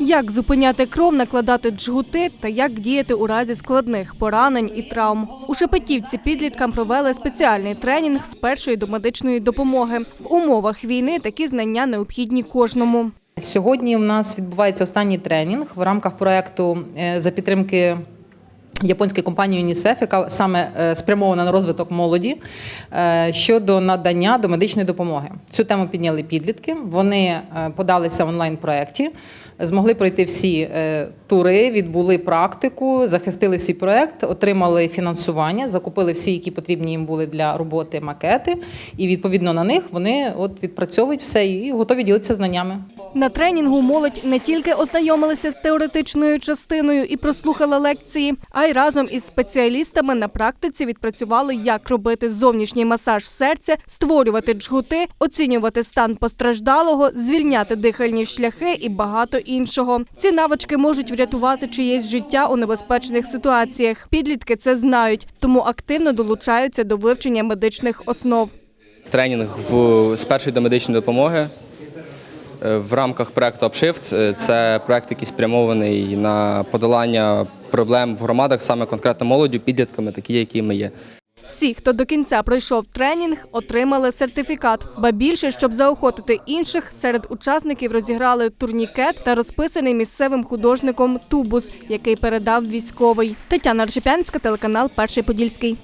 Як зупиняти кров, накладати джгути та як діяти у разі складних поранень і травм. У Шепетівці підліткам провели спеціальний тренінг з першої домедичної допомоги. В умовах війни такі знання необхідні кожному. Сьогодні у нас відбувається останній тренінг в рамках проекту е, за підтримки. Японської компанії ЮНІСЕФ, яка саме е, спрямована на розвиток молоді е, щодо надання домедичної допомоги. Цю тему підняли підлітки. Вони е, подалися в онлайн-проєкті, змогли пройти всі тури, відбули практику, захистили свій проєкт, отримали фінансування, закупили всі, які потрібні їм були для роботи макети, і відповідно на них вони от відпрацьовують все і готові ділитися знаннями. На тренінгу молодь не тільки ознайомилася з теоретичною частиною і прослухала лекції, а й разом із спеціалістами на практиці відпрацювали, як робити зовнішній масаж серця, створювати джгути, оцінювати стан постраждалого, звільняти дихальні шляхи і багато іншого. Ці навички можуть врятувати чиєсь життя у небезпечних ситуаціях. Підлітки це знають, тому активно долучаються до вивчення медичних основ. Тренінг в, з першої до медичної допомоги в рамках проекту Upshift. Е, Це проект, який спрямований на подолання проблем в громадах, саме конкретно молоддю, підлітками, такі, які ми є. Всі, хто до кінця пройшов тренінг, отримали сертифікат. Ба більше, щоб заохотити інших, серед учасників розіграли турнікет та розписаний місцевим художником тубус, який передав військовий. Тетяна Ржепянська, телеканал Перший Подільський.